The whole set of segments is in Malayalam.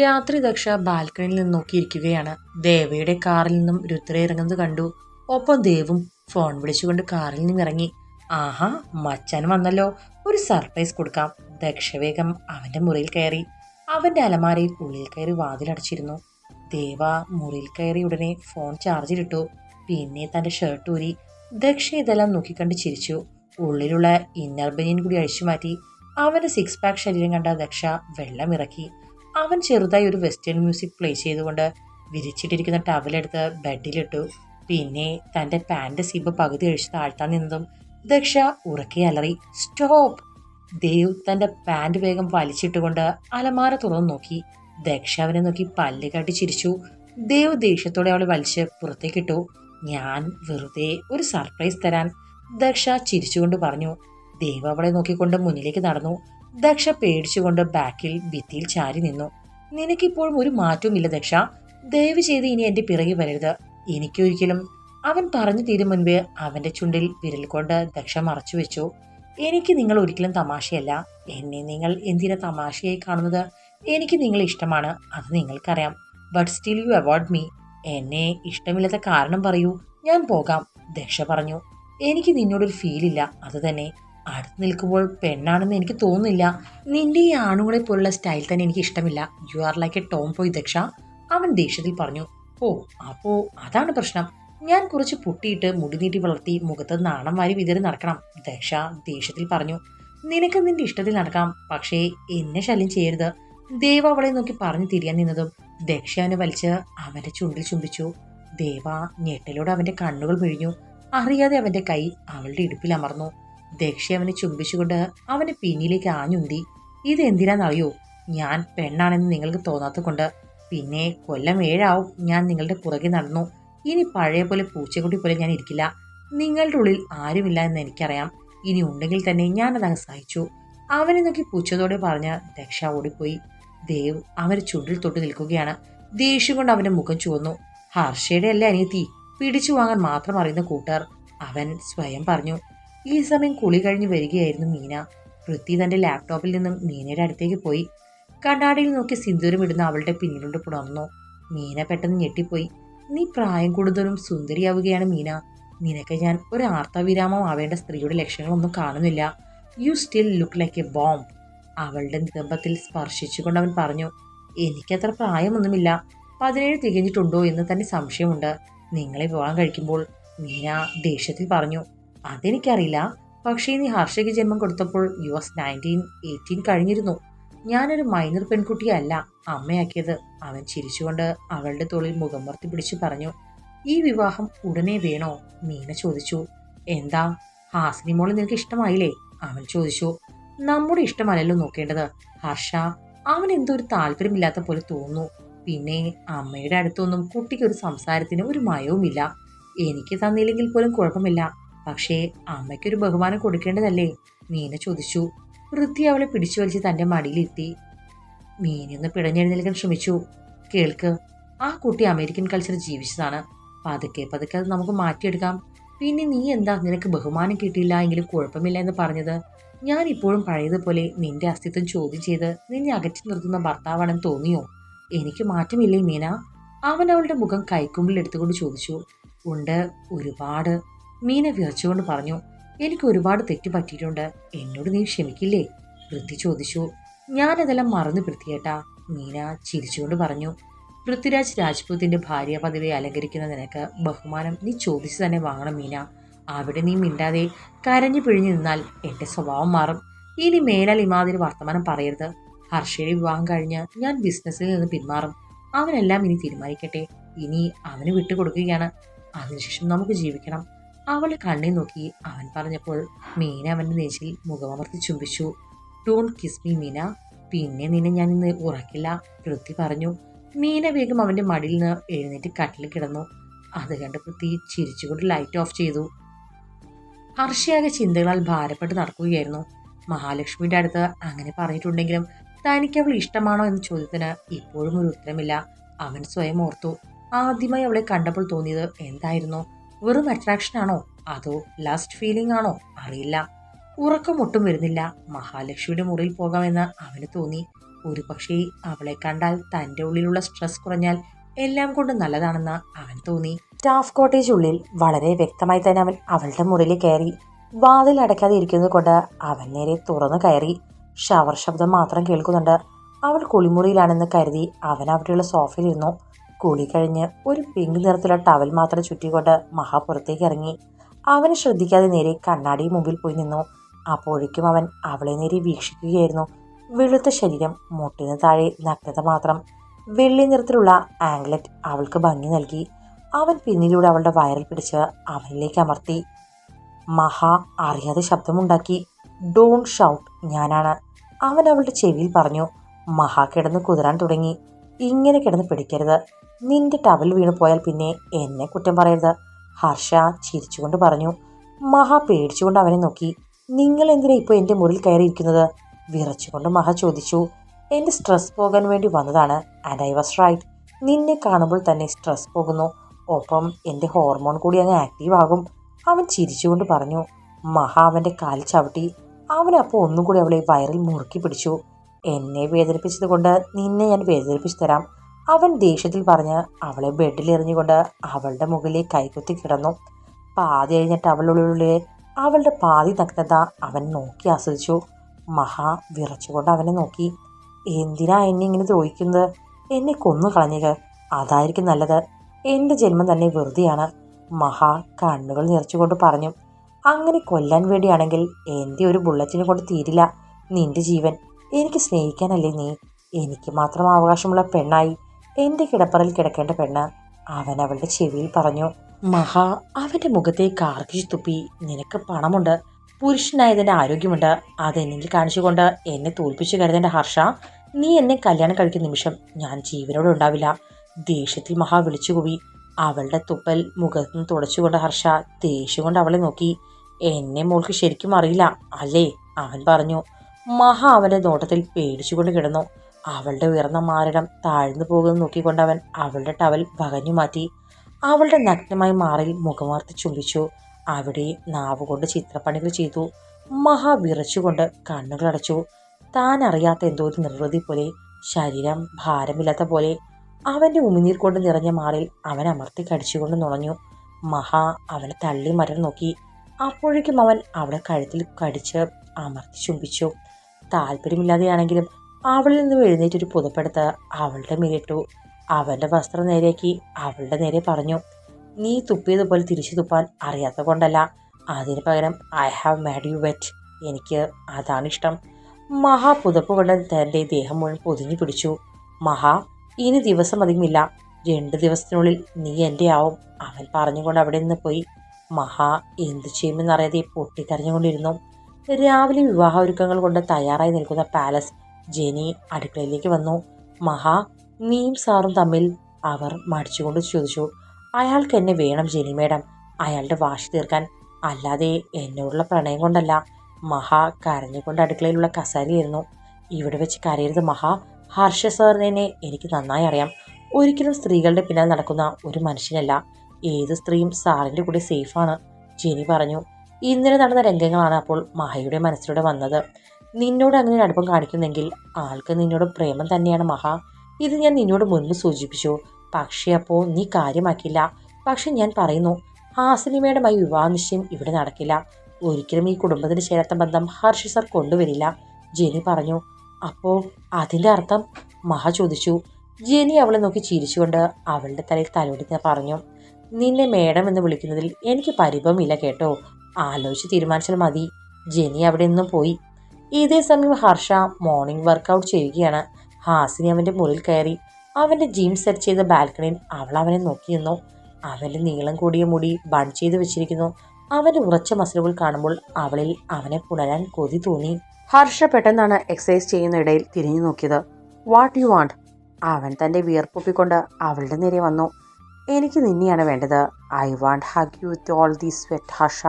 രാത്രി ദക്ഷ ബാൽക്കണിയിൽ നിന്ന് നോക്കിയിരിക്കുകയാണ്. ദേവയുടെ കാറിൽ നിന്നും രുദ്ര ഇറങ്ങുന്നത് കണ്ടു. ഒപ്പം ദേവും ഫോൺ വിളിച്ചുകൊണ്ട് കാറിൽ നിന്നും ഇറങ്ങി. ആഹാ മച്ചാൻ വന്നല്ലോ. ഒരു സർപ്രൈസ് കൊടുക്കാം. ദക്ഷ വേഗം അവന്റെ മുറിയിൽ കയറി. അവന്റെ അലമാരയിൽ ഉള്ളിൽ കയറി വാതിലടച്ചിരുന്നു ദേവ മുറിയിൽ കയറി ഉടനെ ഫോൺ ചാർജിലിട്ടു പിന്നെ തന്റെ ഷർട്ട് ഊരി ദക്ഷ ഇതെല്ലാം നോക്കിക്കണ്ട് ചിരിച്ചു. ഉള്ളിലുള്ള ഇന്നർ ബനിയൻ കൂടി അഴിച്ചു മാറ്റി. അവന്റെ സിക്സ് പാക്ക് ശരീരം കണ്ട ദക്ഷ വെള്ളം ഇറക്കി. അവൻ ചെറുതായി ഒരു വെസ്റ്റേൺ മ്യൂസിക് പ്ലേ ചെയ്തുകൊണ്ട് വിരിച്ചിട്ടിരിക്കുന്ന ടവലെടുത്ത് ബെഡിലിട്ടു. പിന്നെ തന്റെ പാന്റെ സിബ് പകുതി അഴിച്ച് താഴ്ത്താൻ നിന്നതും ദക്ഷ ഉറക്കെ അലറി സ്റ്റോപ്പ് ദേവ് തന്റെ പാന്റ് വേഗം വലിച്ചിട്ടുകൊണ്ട് അലമാര തുറന്നു നോക്കി. ദക്ഷ അവനെ നോക്കി പല്ല് കാട്ടി ചിരിച്ചു. ദേവ് ദേഷ്യത്തോടെ അവളെ വലിച്ച് പുറത്തേക്കിട്ടു. ഞാൻ വെറുതെ ഒരു സർപ്രൈസ് തരാൻ ദക്ഷ ചിരിച്ചുകൊണ്ട് പറഞ്ഞു. ദേവ് അവളെ നോക്കിക്കൊണ്ട് മുന്നിലേക്ക് നടന്നു. ദക്ഷ പേടിച്ചുകൊണ്ട് ബാക്കിൽ ഭിത്തിയിൽ ചാരി നിന്നു. നിനക്കിപ്പോഴും ഒരു മാറ്റവുമില്ല ദക്ഷ. ദയവ് ചെയ്ത് ഇനി എന്റെ പിറകെ വരരുത്. എനിക്കൊരിക്കലും. അവൻ പറഞ്ഞു തീരും മുൻപ് അവന്റെ ചുണ്ടിൽ വിരൽ കൊണ്ട് ദക്ഷ മറച്ചു വെച്ചു. എനിക്ക് നിങ്ങൾ ഒരിക്കലും തമാശയല്ല. എന്നെ നിങ്ങൾ എന്തിനെ തമാശയായി കാണുന്നത്? എനിക്ക് നിങ്ങളെ ഇഷ്ടമാണ്. അത് നിങ്ങൾക്കറിയാം. But still you avoid me എന്നെ ഇഷ്ടമില്ലാത്ത കാരണം പറയൂ. ഞാൻ പോകാം ദക്ഷ പറഞ്ഞു. എനിക്ക് നിന്നോടൊരു ഫീലില്ല അത് തന്നെ. അടുത്ത് നിൽക്കുമ്പോൾ പെണ്ണാണെന്ന് എനിക്ക് തോന്നുന്നില്ല. നിന്റെ ഈ ആണുങ്ങളെ പോലുള്ള സ്റ്റൈൽ തന്നെ എനിക്ക് ഇഷ്ടമില്ല. You are like a tomboy Daksha. അവൻ ദേഷ്യത്തിൽ പറഞ്ഞു ഓ അപ്പോ അതാണ് പ്രശ്നം. ഞാൻ കുറച്ച് പൊട്ടിയിട്ട് മുടി നീട്ടി വളർത്തി മുഖത്ത് നാണം വാരി വിതറി നടക്കണം. ദക്ഷ ദേഷ്യത്തിൽ പറഞ്ഞു നിനക്ക് നിന്റെ ഇഷ്ടത്തിൽ നടക്കാം. പക്ഷേ എന്നെ ശല്യം ചെയ്യരുത്. ദേവ അവളെ നോക്കി പറഞ്ഞു തിരിയാൻ നിന്നതും ദക്ഷ അവനെ വലിച്ച് അവന്റെ ചുണ്ടിൽ ചുംബിച്ചു. ദേവ ഞെട്ടലോടെ അവന്റെ കണ്ണുകൾ പിഴിഞ്ഞു അറിയാതെ അവന്റെ കൈ അവളുടെ ഇടുപ്പിൽ അമർന്നു. ദക്ഷ അവനെ ചുംബിച്ചുകൊണ്ട് അവന്റെ പിന്നിലേക്ക് ആഞ്ഞുന്തി. ഇത് എന്തിനാണെന്നറിയോ ഞാൻ പെണ്ണാണെന്ന് നിങ്ങൾക്ക് തോന്നാത്ത കൊണ്ട് പിന്നെ കൊല്ലം ഏഴാവും. ഞാൻ നിങ്ങളുടെ പുറകെ നടന്നു. ഇനി പഴയ പോലെ പൂച്ചക്കുട്ടി പോലെ ഞാൻ ഇരിക്കില്ല. നിങ്ങളുടെ ഉള്ളിൽ ആരുമില്ല എന്ന് എനിക്കറിയാം. ഇനി ഉണ്ടെങ്കിൽ തന്നെ ഞാൻ അങ്ങ് സഹിച്ചു. അവനെ നോക്കി പുച്ഛത്തോടെ പറഞ്ഞ ദക്ഷ ഓടിപ്പോയി. ദേവ് അവരെ ചുണ്ടിൽ തൊട്ട് നിൽക്കുകയാണ്. ദേഷ്യം കൊണ്ട് അവന്റെ മുഖം ചുവന്നു. ഹർഷയുടെ അല്ലേ അനിയത്തി? പിടിച്ചു വാങ്ങാൻ മാത്രം അറിയുന്ന കൂട്ടർ. അവൻ സ്വയം പറഞ്ഞു ഈ സമയം കുളി കഴിഞ്ഞ് വരികയായിരുന്നു മീന. പൃഥ്വി തന്റെ ലാപ്ടോപ്പിൽ നിന്നും മീനയുടെ അടുത്തേക്ക് പോയി. കണ്ണാടിയിൽ നോക്കി സിന്ദൂരം ഇടുന്ന അവളുടെ പിന്നിലുണ്ട് പുണർന്നു. മീന പെട്ടെന്ന് ഞെട്ടിപ്പോയി. നീ പ്രായം കൂടുതലും സുന്ദരിയാവുകയാണ് മീന. നിനക്ക് ഞാൻ ഒരു ആർത്തവിരാമം ആവേണ്ട സ്ത്രീയുടെ ലക്ഷണങ്ങളൊന്നും കാണുന്നില്ല. You still look like a bomb അവളുടെ നിഗമ്പത്തിൽ സ്പർശിച്ചുകൊണ്ട് അവൻ പറഞ്ഞു എനിക്കത്ര പ്രായമൊന്നുമില്ല. പതിനേഴ് തികഞ്ഞിട്ടുണ്ടോ എന്ന് തന്നെ സംശയമുണ്ട്. നിങ്ങളെ വിവാഹം കഴിക്കുമ്പോൾ മീന ദേഷ്യത്തിൽ പറഞ്ഞു. അതെനിക്കറിയില്ല. പക്ഷേ നീ ഹർഷയ്ക്ക് ജന്മം കൊടുത്തപ്പോൾ യു എസ് നയന്റീൻ എയ്റ്റീൻ കഴിഞ്ഞിരുന്നു. ഞാനൊരു മൈനർ പെൺകുട്ടിയല്ല അമ്മയാക്കിയത്. അവൻ ചിരിച്ചുകൊണ്ട് അവളുടെ തോളിൽ മുഖം പിടിച്ചു പറഞ്ഞു ഈ വിവാഹം ഉടനെ വേണോ? മീന ചോദിച്ചു. എന്താ? ഹാസിനി മോളെ നിനക്ക് ഇഷ്ടമായില്ലേ? അവൻ ചോദിച്ചു. നമ്മുടെ ഇഷ്ടമല്ലല്ലോ നോക്കേണ്ടത്. ഹർഷ അവൻ എന്തോ ഒരു താല്പര്യമില്ലാത്ത പോലെ തോന്നുന്നു. പിന്നെ അമ്മയുടെ അടുത്തൊന്നും കുട്ടിക്ക് ഒരു സംസാരത്തിന് ഒരു മയവുമില്ല. എനിക്ക് തന്നില്ലെങ്കിൽ പോലും കുഴപ്പമില്ല. പക്ഷേ അമ്മയ്ക്കൊരു ബഹുമാനം കൊടുക്കേണ്ടതല്ലേ? മീന ചോദിച്ചു. വൃത്തി അവളെ പിടിച്ചു വലിച്ച് തന്റെ മടിയിലെത്തി മീനൊന്ന് പിടഞ്ഞെഴുന്നേൽക്കാൻ ശ്രമിച്ചു. കേൾക്ക് ആ കുട്ടി അമേരിക്കൻ കൾച്ചർ ജീവിച്ചതാണ്. പതുക്കെ പതുക്കെ അത് നമുക്ക് മാറ്റിയെടുക്കാം. പിന്നെ നീ എന്താ നിനക്ക് ബഹുമാനം കിട്ടിയില്ല എങ്കിലും കുഴപ്പമില്ല എന്ന് പറഞ്ഞത്? ഞാൻ ഇപ്പോഴും പഴയതുപോലെ നിന്റെ അസ്തിത്വം ചോദ്യം ചെയ്ത് നിന്നെ അകറ്റി നിർത്തുന്ന ഭർത്താവാണെന്ന് തോന്നിയോ? എനിക്ക് മാറ്റമില്ലേ മീന? അവൻ അവളുടെ മുഖം കൈക്കുമ്പിൽ എടുത്തുകൊണ്ട് ചോദിച്ചു. ഉണ്ട് ഒരുപാട്. മീന വിറച്ചുകൊണ്ട് പറഞ്ഞു എനിക്ക് ഒരുപാട് തെറ്റ് പറ്റിയിട്ടുണ്ട്. എന്നോട് നീ ക്ഷമിക്കില്ലേ? വൃത്തി ചോദിച്ചു. ഞാനതെല്ലാം മറന്നു പൃഥ്വിയേട്ടാ മീന ചിരിച്ചുകൊണ്ട് പറഞ്ഞു. പൃഥ്വിരാജ് രാജ്പൂത്തിന്റെ ഭാര്യ പദവി അലങ്കരിക്കുന്ന നിനക്ക് ബഹുമാനം നീ ചോദിച്ചു തന്നെ വാങ്ങണം മീന. അവിടെ നീ മിണ്ടാതെ കരഞ്ഞു പിഴിഞ്ഞു നിന്നാൽ എന്റെ സ്വഭാവം മാറും. ഇനി മേലാൽ ഇമാതിരി വർത്തമാനം പറയരുത്. ഹർഷയുടെ വിവാഹം കഴിഞ്ഞ് ഞാൻ ബിസിനസ്സിൽ നിന്ന് പിന്മാറും. അവനെല്ലാം ഇനി തീരുമാനിക്കട്ടെ. ഇനി അവന് വിട്ടുകൊടുക്കുകയാണ്. അതിനുശേഷം നമുക്ക് ജീവിക്കണം. അവൾ കണ്ണി നോക്കി. അവൻ പറഞ്ഞപ്പോൾ മീന അവന്റെ നെഞ്ചിൽ മുഖമർത്തി ചുംബിച്ചു. Don't kiss me Meena. പിന്നെ നിന്നെ ഞാൻ ഇന്ന് ഉറക്കില്ല. പൃഥ്വി പറഞ്ഞു. മീന വേഗം അവന്റെ മടിയിൽ നിന്ന് എഴുന്നേറ്റ് കട്ടിൽ കിടന്നു. അത് കണ്ട് പൃഥ്വി ചിരിച്ചുകൊണ്ട് ലൈറ്റ് ഓഫ് ചെയ്തു. ഹർഷയാകെ ചിന്തകളാൽ ഭാരപ്പെട്ട് നടക്കുകയായിരുന്നു. മഹാലക്ഷ്മിയുടെ അടുത്ത് അങ്ങനെ പറഞ്ഞിട്ടുണ്ടെങ്കിലും തനിക്ക് അവൾ ഇഷ്ടമാണോ എന്ന ചോദ്യത്തിന് ഇപ്പോഴും ഒരു ഉത്തരമില്ല. അവൻ സ്വയം ഓർത്തു ആദ്യമായി അവളെ കണ്ടപ്പോൾ തോന്നിയത് എന്തായിരുന്നു? വെറും അട്രാക്ഷൻ ആണോ? അതോ ലാസ്റ്റ് ഫീലിംഗ് ആണോ? അറിയില്ല. ഉറക്കം ഒട്ടും വരുന്നില്ല. മഹാലക്ഷ്മിയുടെ മുറിയിൽ പോകാമെന്ന് അവന് തോന്നി. ഒരു പക്ഷേ അവളെ കണ്ടാൽ തന്റെ ഉള്ളിലുള്ള സ്ട്രെസ് കുറഞ്ഞാൽ എല്ലാം കൊണ്ട് നല്ലതാണെന്ന് അവൻ തോന്നി. സ്റ്റാഫ് കോട്ടേജ് ഉള്ളിൽ വളരെ വ്യക്തമായി തന്നെ അവൻ അവളുടെ മുറിയിൽ കയറി വാതിൽ അടയ്ക്കാതെ ഇരിക്കുന്നത് കൊണ്ട് അവൻ നേരെ തുറന്നു കയറി. ഷവർ ശബ്ദം മാത്രം കേൾക്കുന്നുണ്ട്. അവൾ കുളിമുറിയിലാണെന്ന് കരുതി അവൻ അവിടെയുള്ള സോഫയിലിരുന്നു കുളി കഴിഞ്ഞ് ഒരു പിങ്ക് നിറത്തിലുള്ള ടവൽ മാത്രം ചുറ്റിക്കൊണ്ട് മഹാ പുറത്തേക്ക് ഇറങ്ങി. അവനെ ശ്രദ്ധിക്കാതെ നേരെ കണ്ണാടി മുമ്പിൽ പോയി നിന്നു. അപ്പോഴേക്കും അവൻ അവളെ നേരെ വീക്ഷിക്കുകയായിരുന്നു. വെളുത്ത ശരീരം മുട്ടിന് താഴെ നഗ്നത മാത്രം. വെള്ളി നിറത്തിലുള്ള ആംഗ്ലറ്റ് അവൾക്ക് ഭംഗി നൽകി. അവൻ പിന്നിലൂടെ അവളുടെ വയറിൽ പിടിച്ച് അവനിലേക്ക് അമർത്തി. മഹാ അറിയാതെ ശബ്ദമുണ്ടാക്കി. ഡോൺ ഷൗട്ട് ഞാനാണ്. അവൻ അവളുടെ ചെവിയിൽ പറഞ്ഞു. മഹാ കിടന്ന് കുതിരാൻ തുടങ്ങി. ഇങ്ങനെ കിടന്ന് പിടിക്കരുത്. നിന്റെ ടവൽ വീണു പോയാൽ പിന്നെ എന്നെ കുറ്റം പറയരുത്. ഹർഷ ചിരിച്ചുകൊണ്ട് പറഞ്ഞു. മഹ പേടിച്ചുകൊണ്ട് അവനെ നോക്കി. നിങ്ങൾ എന്തിനാ ഇപ്പോൾ എന്റെ മുറിയിൽ കയറിയിരിക്കുന്നത്? വിറച്ചുകൊണ്ട് മഹ ചോദിച്ചു. എന്റെ സ്ട്രെസ് പോകാൻ വേണ്ടി വന്നതാണ് ആൻഡ് ഐ വാസ് റൈറ്റ് നിന്നെ കാണുമ്പോൾ തന്നെ സ്ട്രെസ് പോകുന്നു. ഒപ്പം എന്റെ ഹോർമോൺ കൂടി അങ്ങ് ആക്റ്റീവ് ആകും. അവൻ ചിരിച്ചുകൊണ്ട് പറഞ്ഞു. മഹ അവന്റെ കാലിൽ ചവിട്ടി. അവനപ്പോൾ ഒന്നും കൂടി അവളെ വയറിൽ മുറുക്കി പിടിച്ചു. എന്നെ വേദനിപ്പിച്ചത് കൊണ്ട് നിന്നെ ഞാൻ വേദനിപ്പിച്ചു തരാം. അവൻ ദേഷ്യത്തിൽ പറഞ്ഞ് അവളെ ബെഡിൽ എറിഞ്ഞുകൊണ്ട് അവളുടെ മുകളിൽ കൈകുത്തി കിടന്നു. പാതി കഴിഞ്ഞിട്ട് അവളുള്ളിലെ അവളുടെ പാതി നഗ്നത അവൻ നോക്കി ആസ്വദിച്ചു. മഹാ വിറച്ചുകൊണ്ട് അവനെ നോക്കി. എന്തിനാ എന്നെ ഇങ്ങനെ ദ്രോഹിക്കുന്നത്? എന്നെ കൊന്നു കളഞ്ഞത് അതായിരിക്കും നല്ലത്. എന്റെ ജന്മം തന്നെ വെറുതെയാണ്. മഹാ കണ്ണുകൾ നിറച്ചുകൊണ്ട് പറഞ്ഞു. അങ്ങനെ കൊല്ലാൻ വേണ്ടിയാണെങ്കിൽ എന്റെ ഒരു ബുള്ളറ്റിനെ കൊണ്ട് തീരില്ല. നിന്റെ ജീവൻ. എനിക്ക് സ്നേഹിക്കാനല്ലേ നീ. എനിക്ക് മാത്രം അവകാശമുള്ള പെണ്ണായി. എന്റെ കിടപ്പറയിൽ കിടക്കേണ്ട പെണ്ണ് അവൻ അവളുടെ ചെവിയിൽ പറഞ്ഞു മഹാ അവന്റെ മുഖത്തെ ആർക്കിച്ചു തുപ്പി നിനക്ക് പണമുണ്ട്. പുരുഷനായതിന്റെ ആരോഗ്യമുണ്ട്. അതെന്നിൽ കാണിച്ചുകൊണ്ട് എന്നെ തോൽപ്പിച്ചു കരുതേണ്ട ഹർഷ. നീ എന്നെ കല്യാണം കഴിക്കുന്ന നിമിഷം ഞാൻ ജീവനോടെ ഉണ്ടാവില്ല. ദേഷ്യത്തിൽ മഹാ വിളിച്ചുകൂവി അവളുടെ തുപ്പൽ മുഖത്ത് നിന്ന് തുടച്ചുകൊണ്ട് ഹർഷ ദേഷ്യം കൊണ്ട് അവളെ നോക്കി. എന്നെ മോൾക്ക് ശരിക്കും അറിയില്ല അല്ലേ? അവൻ പറഞ്ഞു മഹാ അവന്റെ നോട്ടത്തിൽ പേടിച്ചുകൊണ്ട് കിടന്നു. അവളുടെ ഉയർന്ന മാറിടം താഴ്ന്നു പോകുന്നത് നോക്കിക്കൊണ്ട് അവൻ അവളുടെ ടവൽ വകഞ്ഞു മാറ്റി. അവളുടെ നഗ്നമായി മാറിൽ മുഖമാർത്തി ചുംബിച്ചു. അവിടെ നാവുകൊണ്ട് ചിത്രപ്പണികൾ ചെയ്തു. മഹാ വിറച്ചുകൊണ്ട് കണ്ണുകളടച്ചു താൻ അറിയാത്ത എന്തോ ഒരു നിർവൃതി പോലെ ശരീരം ഭാരമില്ലാത്ത പോലെ. അവന്റെ ഉമിനീർ കൊണ്ട് നിറഞ്ഞ മാറിൽ അവൻ അമർത്തി കടിച്ചുകൊണ്ട് നുണഞ്ഞു. മഹാ അവനെ തള്ളി മരം നോക്കി. അപ്പോഴേക്കും അവൻ അവളെ കഴുത്തിൽ കടിച്ച് അമർത്തി ചുംബിച്ചു. താല്പര്യമില്ലാതെയാണെങ്കിലും അവളിൽ നിന്ന് എഴുന്നേറ്റൊരു പുതപ്പെടുത്ത് അവളുടെ മേലിട്ടു അവളുടെ വസ്ത്രം നേരെയാക്കി അവളുടെ നേരെ പറഞ്ഞു നീ തുപ്പിയതുപോലെ തിരിച്ചു തുപ്പാൻ അറിയാത്ത കൊണ്ടല്ല. അതിന് പകരം I have made you wet എനിക്ക് അതാണ് ഇഷ്ടം. മഹാ പുതപ്പ് കൊണ്ട് തന്റെ ദേഹം മുഴുവൻ പൊതിഞ്ഞു പിടിച്ചു. മഹാ ഇനി ദിവസം അധികമില്ല. രണ്ട് ദിവസത്തിനുള്ളിൽ നീ എന്റെ ആവും. അവൻ പറഞ്ഞുകൊണ്ട് അവിടെ നിന്ന് പോയി. മഹാ എന്തു ചെയ്യുമെന്നറിയാതെ പൊട്ടിക്കരഞ്ഞുകൊണ്ടിരുന്നു. രാവിലെ വിവാഹ ഒരുക്കങ്ങൾ കൊണ്ട് തയ്യാറായി നിൽക്കുന്ന പാലസ് ജെനി അടുക്കളയിലേക്ക് വന്നു. മഹാ നീയും സാറും തമ്മിൽ അവർ മടിച്ചുകൊണ്ട് ചോദിച്ചു അയാൾക്ക് എന്നെ വേണം ജെനി മേഡം. അയാളുടെ വാശി തീർക്കാൻ അല്ലാതെ എന്നോടുള്ള പ്രണയം കൊണ്ടല്ല. മഹാ കരഞ്ഞുകൊണ്ട് അടുക്കളയിലുള്ള കസാരയായിരുന്നു ഇവിടെ വെച്ച് കരയരുത് മഹാ. ഹർഷ സാറിനെ എനിക്ക് നന്നായി അറിയാം. ഒരിക്കലും സ്ത്രീകളുടെ പിന്നാലെ നടക്കുന്ന ഒരു മനുഷ്യനല്ല. ഏത് സ്ത്രീയും സാറിന്റെ കൂടെ സേഫാണ്. ജെനി പറഞ്ഞു ഇന്നലെ നടന്ന രംഗങ്ങളാണ് അപ്പോൾ മഹയുടെ മനസ്സിലൂടെ വന്നത്. നിന്നോട് അങ്ങനെ അടുപ്പം കാണിക്കുന്നെങ്കിൽ ആൾക്ക് നിന്നോട് പ്രേമം തന്നെയാണ് മഹാ. ഇത് ഞാൻ നിന്നോട് മുൻപ് സൂചിപ്പിച്ചു. പക്ഷേ അപ്പോൾ നീ കാര്യമാക്കില്ല പക്ഷെ ഞാൻ പറയുന്നു ഹാസിനിമയുടെമായി വിവാഹ നിശ്ചയം ഇവിടെ നടക്കില്ല. ഒരിക്കലും ഈ കുടുംബത്തിന് ചേരാത്ത ബന്ധം ഹർഷ സർ കൊണ്ടുവരില്ല. ജെനി പറഞ്ഞു അപ്പോൾ അതിന്റെ അർത്ഥം? മഹ ചോദിച്ചു. ജെനി അവളെ നോക്കി ചിരിച്ചുകൊണ്ട് അവളുടെ തലയിൽ തലോടി പറഞ്ഞു നിന്നെ മേഡം എന്ന് വിളിക്കുന്നതിൽ എനിക്ക് പരിഭവമില്ല കേട്ടോ. ആലോചിച്ച് തീരുമാനിച്ചാൽ മതി. ജെനി അവിടെ നിന്നും പോയി. ഇതേ സമയം ഹർഷ മോർണിംഗ് വർക്കൗട്ട് ചെയ്യുകയാണ്. ഹാസിനി അവന്റെ മുറിൽ കയറി അവന്റെ ജിം സെറ്റ് ചെയ്ത ബാൽക്കണിയിൽ അവൾ അവനെ നോക്കി നിന്നു അവന്റെ നീളം കൂടിയ മുടി ബൺ ചെയ്ത് വെച്ചിരിക്കുന്നു. അവന്റെ ഉറച്ച മസിലുകൾ കാണുമ്പോൾ അവളിൽ അവനെ പുണരാൻ കൊതി തോന്നി. ഹർഷ പെട്ടെന്നാണ് എക്സസൈസ് ചെയ്യുന്ന ഇടയിൽ തിരിഞ്ഞു നോക്കിയത്. വാട്ട് യു വാണ്ട് അവൻ തന്റെ വിയർപ്പൊപ്പിക്കൊണ്ട് അവളുടെ നേരെ വന്നു. എനിക്ക് നിന്നെയാണ് വേണ്ടത്. I want hug you with all the sweat Harsha.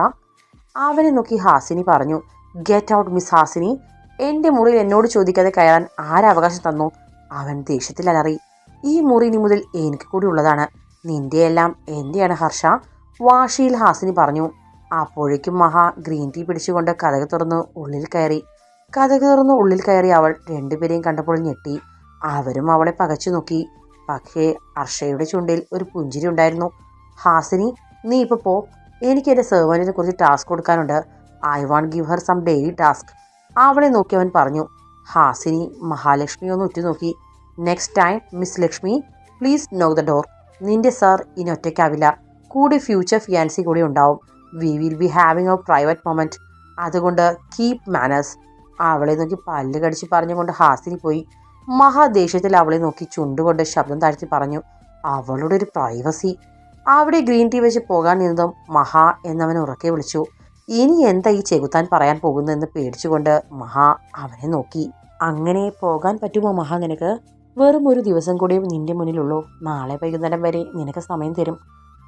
അവനെ നോക്കി ഹാസിനി പറഞ്ഞു ഗെറ്റ് ഔട്ട് മിസ് ഹാസിനി എന്റെ മുറിയിൽ എന്നോട് ചോദിക്കാതെ കയറാൻ ആരവകാശം തന്നു? അവൻ ദേഷ്യത്തിൽ അലറി. ഈ മുറി ഇനി മുതൽ എനിക്ക് കൂടി ഉള്ളതാണ്. നിന്റെയെല്ലാം എന്റെയാണ് ഹർഷ. വാശിയിൽ ഹാസിനി പറഞ്ഞു. അപ്പോഴേക്കും മഹാ ഗ്രീൻ ടീ പിടിച്ചുകൊണ്ട് കഥക് തുറന്ന് ഉള്ളിൽ കയറി. കഥക തുറന്ന് ഉള്ളിൽ കയറി അവൾ രണ്ടുപേരെയും കണ്ടപ്പോൾ ഞെട്ടി. അവരും അവളെ പകച്ചു നോക്കി. പക്ഷേ ഹർഷയുടെ ചുണ്ടിൽ ഒരു പുഞ്ചിരി ഉണ്ടായിരുന്നു. ഹാസിനി നീ ഇപ്പോൾ പോ. എനിക്ക് എന്റെ സെർവന്റിനെ കുറിച്ച് ടാസ്ക് കൊടുക്കാനുണ്ട്. I want give her some daily task അവളെ നോക്കി അവൻ പറഞ്ഞു ഹാസിനി മഹാലക്ഷ്മി ഒന്ന് ഉറ്റുനോക്കി next time miss Lakshmi please knock the door നിന്റെ സാർ ഇനി ഒറ്റയ്ക്കാവില്ല. കൂടെ ഫ്യൂച്ചർ ഫിയാൻസി കൂടി ഉണ്ടാവും. We will be having a private moment അതുകൊണ്ട് കീപ് മാനേഴ്സ് അവളെ നോക്കി പല്ല് കടിച്ച് പറഞ്ഞുകൊണ്ട് ഹാസിനി പോയി. മഹാദേഷ്യത്തിൽ അവളെ നോക്കി ചുണ്ടുകൊണ്ട് ശബ്ദം താഴ്ത്തി പറഞ്ഞു അവളുടെ ഒരു പ്രൈവസി അവിടെ ഗ്രീൻ ടീ വെച്ച് പോകാൻ നിന്നതും മഹാ എന്നവൻ ഉറക്കെ വിളിച്ചു ഇനി എന്താ ഈ ചെകുത്താൻ പറയാൻ പോകുന്നതെന്ന് പേടിച്ചുകൊണ്ട് മഹാ അവനെ നോക്കി. അങ്ങനെ പോകാൻ പറ്റുമോ മഹാ നിനക്ക്? വെറും ഒരു ദിവസം കൂടി നിന്റെ മുന്നിലുള്ളൂ. നാളെ വൈകുന്നേരം വരെ നിനക്ക് സമയം തരും.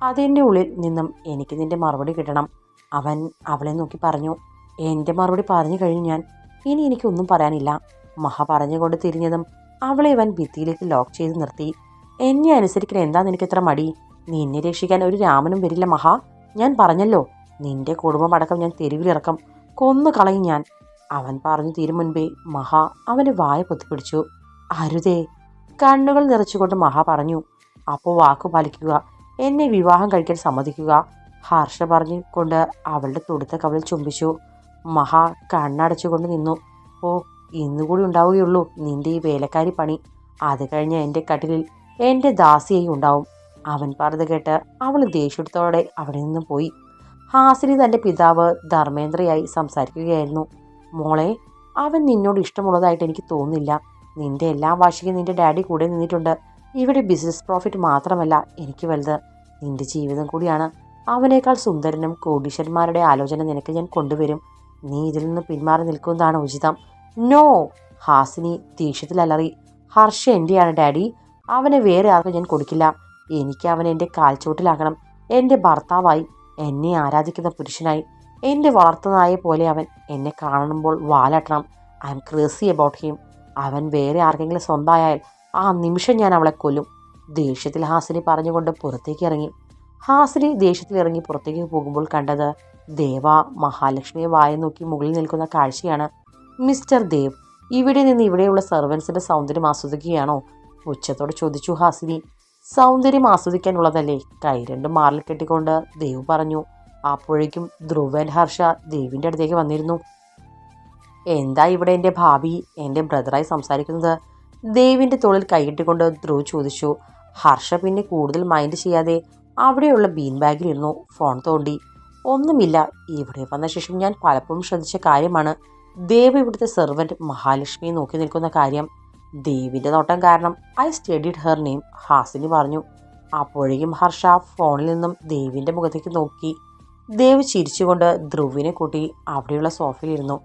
അതിന്റെ ഉള്ളിൽ നിന്നും എനിക്ക് നിന്റെ മറുപടി കിട്ടണം. അവൻ അവളെ നോക്കി പറഞ്ഞു എന്റെ മറുപടി പറഞ്ഞു കഴിഞ്ഞു ഞാൻ. ഇനി എനിക്കൊന്നും പറയാനില്ല. മഹ പറഞ്ഞുകൊണ്ട് തിരിഞ്ഞതും അവളെ അവൻ ഭിത്തിയിലേക്ക് ലോക്ക് ചെയ്ത് നിർത്തി. എന്നെ അനുസരിക്കാൻ എന്താ നിനക്ക് ഇത്ര മടി? നിന്നെ രക്ഷിക്കാൻ ഒരു രാമനും വരില്ല മഹാ. ഞാൻ പറഞ്ഞല്ലോ നിന്റെ കുടുംബമടക്കം ഞാൻ തെരുവിലിറക്കും. കൊന്നു കളയും ഞാൻ. അവൻ പറഞ്ഞു തീരും മുൻപേ മഹ അവന് വായ പൊത്തിപ്പിടിച്ചു അരുതേ. കണ്ണുകൾ നിറച്ചുകൊണ്ട് മഹ പറഞ്ഞു അപ്പോൾ വാക്കു പാലിക്കുക എന്നെ വിവാഹം കഴിക്കാൻ സമ്മതിക്കുക. ഹർഷ പറഞ്ഞു കൊണ്ട് അവളുടെ തുടുത്ത കവളിൽ ചുംബിച്ചു. മഹ കണ്ണടച്ചുകൊണ്ട് നിന്നു. ഓ ഇന്നുകൂടി ഉണ്ടാവുകയുള്ളൂ നിന്റെ ഈ വേലക്കാരി പണി. അത് കഴിഞ്ഞ് എന്റെ കട്ടിലിൽ എന്റെ ദാസിയായി ഉണ്ടാവും. അവൻ പറഞ്ഞത് കേട്ട് അവൾ ദേഷ്യത്തോടെ അവിടെ നിന്നും പോയി. ഹാസിനി തന്റെ പിതാവ് ധർമ്മേന്ദ്രയായി സംസാരിക്കുകയായിരുന്നു. മോളെ അവൻ നിന്നോട് ഇഷ്ടമുള്ളതായിട്ട് എനിക്ക് തോന്നുന്നില്ല. നിന്റെ എല്ലാ വാശിക്കും നിന്റെ ഡാഡി കൂടെ നിന്നിട്ടുണ്ട്. ഇവിടെ ബിസിനസ് പ്രോഫിറ്റ് മാത്രമല്ല എനിക്ക് വലുത്. നിന്റെ ജീവിതം കൂടിയാണ്. അവനേക്കാൾ സുന്ദരനും കോടീശ്വരന്മാരുടെ ആലോചന നിനക്ക് ഞാൻ കൊണ്ടുവരും. നീ ഇതിൽ നിന്ന് പിന്മാറി നിൽക്കുന്നതാണ് ഉചിതം. നോ! ഹാസിനി ദേഷ്യത്തിൽ അലറി ഹർഷ എന്റെയാണ് ഡാഡി. അവനെ വേറെ ആർക്കും ഞാൻ കൊടുക്കില്ല. എനിക്ക് അവൻ എന്റെ കാൽച്ചോട്ടിലാക്കണം. എന്റെ ഭർത്താവായി. എന്നെ ആരാധിക്കുന്ന പുരുഷനായി എന്റെ വളർത്തുനായെ പോലെ അവൻ എന്നെ കാണുമ്പോൾ വാലട്ടണം. I am crazy about him അവൻ വേറെ ആർക്കെങ്കിലും സ്വന്തമായാൽ ആ നിമിഷം ഞാൻ അവളെ കൊല്ലും. ദേഷ്യത്തിൽ ഹാസിനി പറഞ്ഞുകൊണ്ട് പുറത്തേക്ക് ഇറങ്ങി. ഹാസിനി ദേഷ്യത്തിൽ ഇറങ്ങി പുറത്തേക്ക് പോകുമ്പോൾ കണ്ടത് ദേവ മഹാലക്ഷ്മിയെ വായ നോക്കി മുകളിൽ നിൽക്കുന്ന കാഴ്ചയാണ്. മിസ്റ്റർ ദേവ് ഇവിടെ നിന്ന് ഇവിടെയുള്ള സർവൻസിന്റെ സൗന്ദര്യം ആസ്വദിക്കുകയാണോ? ഉച്ചത്തോടെ ചോദിച്ചു ഹാസിനി. സൗന്ദര്യം ആസ്വദിക്കാനുള്ളതല്ലേ? കൈ രണ്ടും മാറിൽ കെട്ടിക്കൊണ്ട് ദേവ് പറഞ്ഞു. അപ്പോഴേക്കും ധ്രുവൻ ഹർഷ ദേവിന്റെ അടുത്തേക്ക് വന്നിരുന്നു. എന്താ ഇവിടെ എന്റെ ഭാവി? എന്റെ ബ്രദറായി സംസാരിക്കുന്നത്? ദേവിന്റെ തോളിൽ കൈയിട്ടിക്കൊണ്ട് ധ്രുവ് ചോദിച്ചു. ഹർഷ പിന്നെ കൂടുതൽ മൈൻഡ് ചെയ്യാതെ അവിടെയുള്ള ബീൻ ബാഗിലിരുന്നു ഫോൺ തോണ്ടി. ഒന്നുമില്ല. ഇവിടെ വന്ന ശേഷം ഞാൻ പലപ്പോഴും ശ്രദ്ധിച്ച കാര്യമാണ്. ദേവ് ഇവിടുത്തെ സെർവന്റ് മഹാലക്ഷ്മിയെ നോക്കി നിൽക്കുന്ന കാര്യം. ദേവിന്റെ നോട്ടം കാരണം I studied her name Hasini പറഞ്ഞു. അപ്പോഴേക്കും ഹർഷ ഫോണിൽ നിന്നും ദേവിന്റെ മുഖത്തേക്ക് നോക്കി. ദേവ് ചിരിച്ചുകൊണ്ട് ധ്രുവിനെ കൂട്ടി അവിടെയുള്ള സോഫയിലിരുന്നു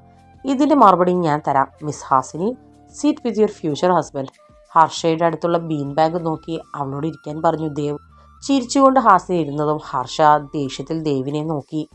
ഇതിന്റെ മറുപടി ഞാൻ തരാം miss Hasini. Sit with your future husband ഹർഷയുടെ അടുത്തുള്ള ബീൻ ബാഗ് നോക്കി അവളോട് ഇരിക്കാൻ പറഞ്ഞു ദേവ്. ചിരിച്ചുകൊണ്ട് ഹാസിനി ഇരുന്നതും ഹർഷ ദേഷ്യത്തിൽ ദേവിനെ നോക്കി.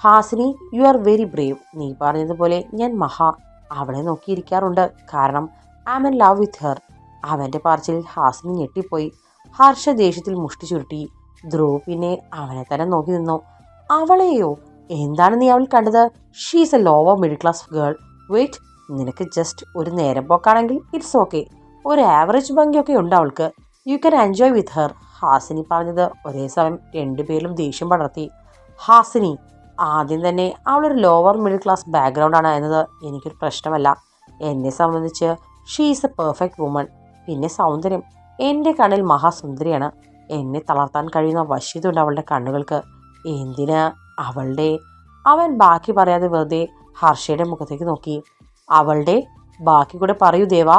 Hasini you are very brave നീ പറഞ്ഞതുപോലെ ഞാൻ മഹാ. അവളെ നോക്കിയിരിക്കാറുണ്ട് കാരണം I am in love with her അവന്റെ പറച്ചിൽ ഹാസിനി ഞെട്ടിപ്പോയി. ഹർഷ ദേഷ്യത്തിൽ മുഷ്ടി ചുരുട്ടി. ധ്രുവ് പിന്നെ അവനെ തന്നെ നോക്കി നിന്നു. അവളെയോ? എന്താണ് നീ അവൾ കണ്ടത്? She's a lower middle class girl wait നിനക്ക് ജസ്റ്റ് ഒരു നേരം പോക്കാണെങ്കിൽ ഇറ്റ്സ് ഓക്കെ ഒരു ആവറേജ് ഭംഗിയൊക്കെ ഉണ്ട് അവൾക്ക്. You can enjoy with her Hasini പറഞ്ഞത് ഒരേ സമയം രണ്ടുപേരും ദേഷ്യം പടർത്തി. ഹാസിനി ആദ്യം തന്നെ അവളൊരു ലോവർ മിഡിൽ ക്ലാസ് ബാക്ക്ഗ്രൗണ്ടാണ് എന്നത് എനിക്കൊരു പ്രശ്നമല്ല. എന്നെ സംബന്ധിച്ച് ഷീസ് എ പെർഫെക്റ്റ് വുമൺ പിന്നെ സൗന്ദര്യം. എന്റെ കണ്ണിൽ മഹാസുന്ദരിയാണ്. എന്നെ തളർത്താൻ കഴിയുന്ന വശ്യതയുണ്ട് അവളുടെ കണ്ണുകൾക്ക്. എന്തിന് അവളുടെ? അവൻ ബാക്കി പറയാതെ വെറുതെ ഹർഷയുടെ മുഖത്തേക്ക് നോക്കി. അവളുടെ? ബാക്കി കൂടെ പറയൂ ദേവ.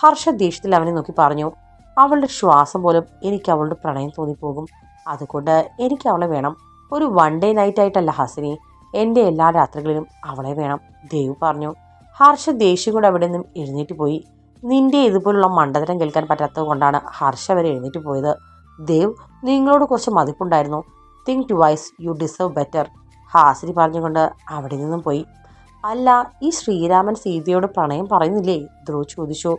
ഹർഷ ദേഷ്യത്തിൽ അവനെ നോക്കി പറഞ്ഞു. അവളുടെ ശ്വാസം പോലും എനിക്ക് അവളുടെ പ്രണയം തോന്നിപ്പോകും. അതുകൊണ്ട് എനിക്ക് അവളെ വേണം. ഒരു വൺ ഡേ നൈറ്റ് ആയിട്ടല്ല ഹസിനി. എന്റെ എല്ലാ രാത്രികളിലും അവളെ വേണം. ദേവ് പറഞ്ഞു. ഹർഷ ദേഷ്യം കൊണ്ട് അവിടെ നിന്നും എഴുന്നേറ്റ് പോയി. നിന്റെ ഇതുപോലുള്ള മണ്ടതരം കേൾക്കാൻ പറ്റാത്തത് കൊണ്ടാണ് ഹർഷ വരെ എഴുന്നേറ്റ് പോയത്. ദേവ് നിങ്ങളോട് കുറച്ച് മതിപ്പുണ്ടായിരുന്നു. Think twice you deserve better Hasini പറഞ്ഞുകൊണ്ട് അവിടെ നിന്നും പോയി. അല്ല ഈ ശ്രീരാമൻ സീതയോട് പ്രണയം പറയുന്നില്ലേ? ധ്രുവ് ചോദിച്ചു.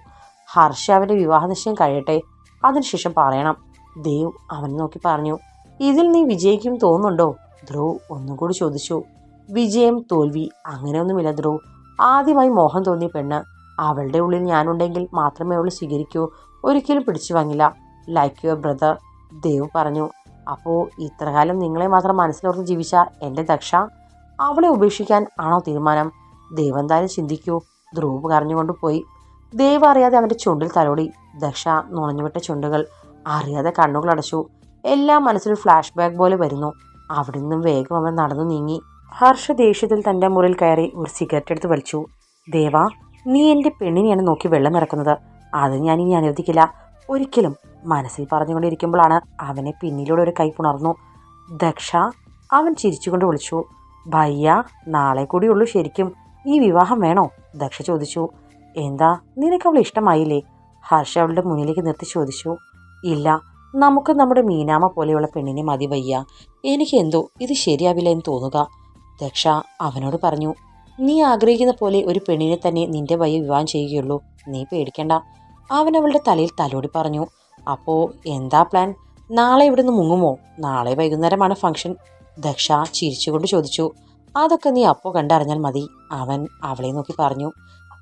ഹർഷ അവന്റെ വിവാഹ നിശ്ചയം കഴിയട്ടെ. അതിനുശേഷം പറയണം. ദേവ് അവനെ നോക്കി പറഞ്ഞു. ഇതിൽ നീ വിജയിക്കും തോന്നുന്നുണ്ടോ? ധ്രുവ് ഒന്നും കൂടി ചോദിച്ചു. വിജയം തോൽവി അങ്ങനെയൊന്നുമില്ല ധ്രുവ്. ആദ്യമായി മോഹം തോന്നിയ പെണ്ണ് അവളുടെ ഉള്ളിൽ ഞാനുണ്ടെങ്കിൽ മാത്രമേ അവൾ സ്വീകരിക്കൂ. ഒരിക്കലും പിടിച്ചു വാങ്ങില്ല. ലൈക്ക് യുവർ ബ്രദർ ദേവ് പറഞ്ഞു. അപ്പോൾ ഇത്രകാലം നിങ്ങളെ മാത്രം മനസ്സിലോർത്ത് ജീവിച്ച എന്റെ ദക്ഷ അവളെ ഉപേക്ഷിക്കാൻ ആണോ തീരുമാനം? ദേവ് എന്തായാലും ചിന്തിക്കൂ. ധ്രുവ് കരഞ്ഞുകൊണ്ട് പോയി. ദേവ് അറിയാതെ അവന്റെ ചുണ്ടിൽ തലോടി. ദക്ഷ നുണഞ്ഞുവിട്ട ചുണ്ടുകൾ അറിയാതെ കണ്ണുകൾ അടച്ചു. എല്ലാം മനസ്സിൽ ഫ്ലാഷ് ബാക്ക് പോലെ വരുന്നു. അവിടെ നിന്നും വേഗം അവൻ നടന്നു നീങ്ങി. ഹർഷ ദേഷ്യത്തിൽ തന്റെ മുറിൽ കയറി ഒരു സിഗരറ്റ് എടുത്ത് വലിച്ചു. ദേവാ നീ എന്റെ പെണ്ണിനെയാണ് നോക്കി വെള്ളം ഇറക്കുന്നത് അത് ഞാൻ ഇനി അനുവദിക്കില്ല. ഒരിക്കലും മനസ്സിൽ പറഞ്ഞുകൊണ്ടിരിക്കുമ്പോഴാണ് അവനെ പിന്നിലൂടെ ഒരു കൈ പുണർന്നു. ദക്ഷ അവൻ ചിരിച്ചുകൊണ്ട് വിളിച്ചു. ഭയ്യ നാളെ കൂടിയുള്ളൂ ശരിക്കും. ഈ വിവാഹം വേണോ? ദക്ഷ ചോദിച്ചു. എന്താ നിനക്ക് അവളെ ഇഷ്ടമായില്ലേ? ഹർഷ അവളുടെ മുന്നിലേക്ക് നിർത്തി ചോദിച്ചു. ഇല്ല നമുക്ക് നമ്മുടെ മീനാമ പോലെയുള്ള പെണ്ണിനെ മതി വയ്യ എനിക്ക് എന്തോ ഇത് ശരിയാവില്ല എന്ന് തോന്നുക. ദക്ഷ അവനോട് പറഞ്ഞു നീ ആഗ്രഹിക്കുന്ന പോലെ ഒരു പെണ്ണിനെ തന്നെ നിന്റെ വയ്യ വിവാഹം ചെയ്യുകയുള്ളൂ. നീ പേടിക്കണ്ട. അവൻ അവളുടെ തലയിൽ തലോടി പറഞ്ഞു അപ്പോ എന്താ പ്ലാൻ നാളെ ഇവിടുന്ന് മുങ്ങുമോ? നാളെ വൈകുന്നേരമാണ് ഫംഗ്ഷൻ ദക്ഷ ചിരിച്ചുകൊണ്ട് ചോദിച്ചു അതൊക്കെ നീ അപ്പോൾ കണ്ടറിഞ്ഞാൽ മതി. അവൻ അവളെ നോക്കി പറഞ്ഞു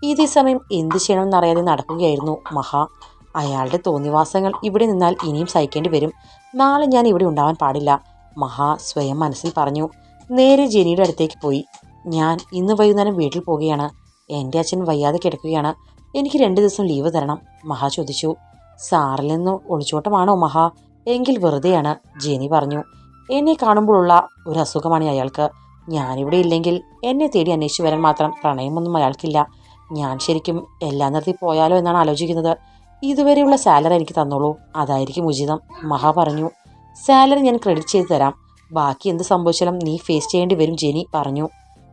ഇതേ സമയം എന്ത് ചെയ്യണമെന്നറിയാതെ നടക്കുകയായിരുന്നു മഹാ. അയാളുടെ തോന്നിവാസങ്ങൾ ഇവിടെ നിന്നാൽ ഇനിയും സഹിക്കേണ്ടി വരും. നാളെ ഞാൻ ഇവിടെ ഉണ്ടാവാൻ പാടില്ല. മഹാ സ്വയം മനസ്സിൽ പറഞ്ഞു നേരെ ജെനിയുടെ അടുത്തേക്ക് പോയി. ഞാൻ ഇന്ന് വൈകുന്നേരം വീട്ടിൽ പോവുകയാണ്. എന്റെ അച്ഛൻ വയ്യാതെ കിടക്കുകയാണ്. എനിക്ക് രണ്ട് ദിവസം ലീവ് തരണം. മഹാ ചോദിച്ചു. സാറിൽ നിന്ന് ഒളിച്ചോട്ടമാണോ മഹാ? എങ്കിൽ വെറുതെയാണ് ജെനി പറഞ്ഞു. എന്നെ കാണുമ്പോഴുള്ള ഒരു അസുഖമാണ് അയാൾക്ക്. ഞാനിവിടെ ഇല്ലെങ്കിൽ എന്നെ തേടി അന്വേഷിച്ചു വരാൻ മാത്രം പ്രണയമൊന്നും അയാൾക്കില്ല. ഞാൻ ശരിക്കും എല്ലാം നിർത്തി പോയാലോ എന്നാണ് ആലോചിക്കുന്നത്. ഇതുവരെയുള്ള സാലറി എനിക്ക് തന്നോളൂ. അതായിരിക്കും ഉചിതം മഹാ പറഞ്ഞു. സാലറി ഞാൻ ക്രെഡിറ്റ് ചെയ്ത് തരാം. ബാക്കി എന്ത് സംഭവിച്ചാലും നീ ഫേസ് ചെയ്യേണ്ടി വരും ജെനി പറഞ്ഞു.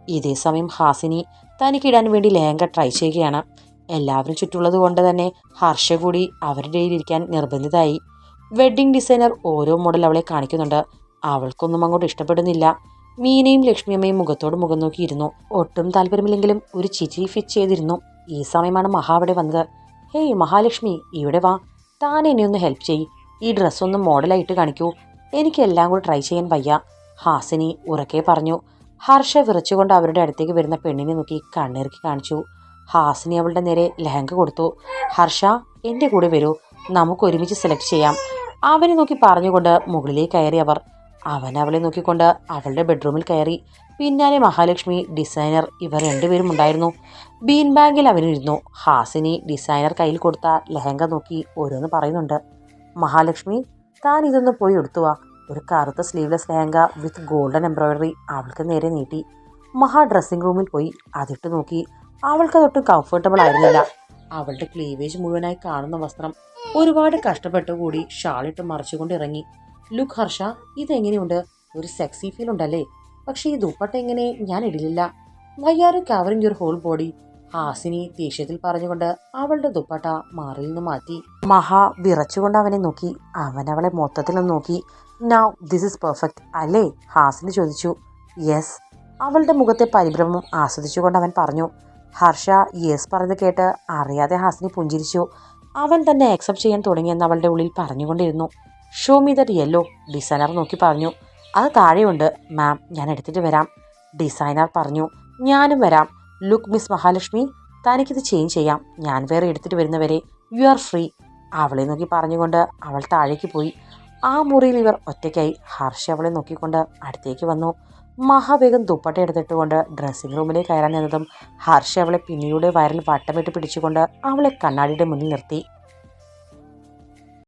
ഇതേ സമയം ഹാസിനി തനിക്കിടാൻ വേണ്ടി ലേങ്ക ട്രൈ ചെയ്യുകയാണ്. എല്ലാവരും ചുറ്റുള്ളത് കൊണ്ട് തന്നെ ഹർഷ കൂടി അവരുടെ ഇരിക്കാൻ നിർബന്ധിതായി. വെഡ്ഡിംഗ് ഡിസൈനർ ഓരോ മോഡൽ അവളെ കാണിക്കുന്നുണ്ട്. അവൾക്കൊന്നും അങ്ങോട്ട് ഇഷ്ടപ്പെടുന്നില്ല. മീനയും ലക്ഷ്മിയമ്മയും മുഖത്തോട് മുഖം നോക്കിയിരുന്നു. ഒട്ടും താല്പര്യമില്ലെങ്കിലും ഒരു ചിരി ഫിറ്റ് ചെയ്തിരുന്നു. ഈ സമയമാണ് മഹാ അവിടെ വന്നത്. ഹേയ് മഹാലക്ഷ്മി ഇവിടെ വാ. താൻ എന്നെ ഒന്ന് ഹെൽപ്പ് ചെയ് ഈ ഡ്രസ്സ് ഒന്ന് മോഡലായിട്ട് കാണിക്കൂ. എനിക്ക് എല്ലാം കൂടി ട്രൈ ചെയ്യാൻ വയ്യ. ഹാസിനി ഉറക്കെ പറഞ്ഞു. ഹർഷ വിറച്ചുകൊണ്ട് അവരുടെ അടുത്തേക്ക് വരുന്ന പെണ്ണിനെ നോക്കി കണ്ണിറുക്കി കാണിച്ചു. ഹാസിനി അവളുടെ നേരെ ലഹങ്ക കൊടുത്തു. ഹർഷ എന്റെ കൂടെ വരൂ. നമുക്ക് ഒരുമിച്ച് സെലക്ട് ചെയ്യാം. അവനെ നോക്കി പറഞ്ഞുകൊണ്ട് മുകളിലേക്ക് കയറി അവർ. അവൻ അവളെ നോക്കിക്കൊണ്ട് അവളുടെ ബെഡ്റൂമിൽ കയറി. പിന്നാലെ മഹാലക്ഷ്മി ഡിസൈനർ ഇവർ രണ്ടുപേരും ഉണ്ടായിരുന്നു. ബീൻ ബാഗിൽ അവനിരുന്നു ഹാസിനി ഡിസൈനർ കയ്യിൽ കൊടുത്ത ലഹങ്ക നോക്കി ഓരോന്ന് പറയുന്നുണ്ട്. മഹാലക്ഷ്മി താൻ ഇതൊന്ന് പോയി എടുത്തുവാ ഒരു കറുത്ത sleeveless lehenga with golden embroidery അവൾക്ക് നേരെ നീട്ടി. മഹാ ഡ്രസ്സിംഗ് റൂമിൽ പോയി. അതിട്ട് നോക്കി. അവൾക്ക് അതൊട്ടും കംഫർട്ടബിൾ ആയിരുന്നില്ല. അവളുടെ ക്ലീവേജ് മുഴുവനായി കാണുന്ന വസ്ത്രം ഒരുപാട് കഷ്ടപ്പെട്ടു കൂടി ഷാളിട്ട് മറിച്ചുകൊണ്ട് ഇറങ്ങി. ലുക്ക് ഹർഷ ഇതെങ്ങനെയുണ്ട്? ഒരു സെക്സി ഫീൽ ഉണ്ടല്ലേ? പക്ഷേ ഈ ദുപ്പട്ട എങ്ങനെ? ഞാൻ ഇടില്ല why are you covering your whole body Hasini ദേഷ്യത്തിൽ പറഞ്ഞുകൊണ്ട് അവളുടെ ദുപ്പട്ട മാറിൽ നിന്ന് മാറ്റി. മഹാ വിറച്ചുകൊണ്ട് അവനെ നോക്കി. അവൻ അവളെ മൊത്തത്തിലൊന്ന് നോക്കി. നൗ ദിസ് ഇസ് പെർഫെക്റ്റ് അല്ലേ? ഹാസിനി ചോദിച്ചു. യെസ് അവളുടെ മുഖത്തെ പരിഭ്രമം ആസ്വദിച്ചുകൊണ്ട് അവൻ പറഞ്ഞു. ഹർഷ യെസ് പറഞ്ഞത് കേട്ട് അറിയാതെ ഹാസിനി പുഞ്ചിരിച്ചു. അവൻ തന്നെ അക്സെപ്റ്റ് ചെയ്യാൻ തുടങ്ങിയെന്ന് അവളുടെ ഉള്ളിൽ പറഞ്ഞുകൊണ്ടിരുന്നു. Show me that yellow designer നോക്കി പറഞ്ഞു. അത് താഴെയുണ്ട്. മാം ഞാൻ എടുത്തിട്ട് വരാം. ഡിസൈനർ പറഞ്ഞു. ഞാനും വരാം. ലുക്ക് മിസ് മഹാലക്ഷ്മി തനിക്കിത് ചേഞ്ച് ചെയ്യാം. ഞാൻ വേറെ എടുത്തിട്ട് വരുന്നവരെ യു ആർ ഫ്രീ അവളെ നോക്കി പറഞ്ഞുകൊണ്ട് അവൾ താഴേക്ക് പോയി. ആ മുറിയിൽ ഇവർ ഒറ്റയ്ക്കായി ഹർഷ അവളെ നോക്കിക്കൊണ്ട് അടുത്തേക്ക് വന്നു. മഹാവേഗം ദുപ്പട്ട എടുത്തിട്ടുകൊണ്ട് ഡ്രസ്സിംഗ് റൂമിലേക്ക് കയറാൻ നിന്നതും ഹർഷ അവളെ പിന്നിലൂടെ വയറിൽ വട്ടമിട്ട് പിടിച്ചുകൊണ്ട് അവളെ കണ്ണാടിയുടെ മുന്നിൽ നിർത്തി.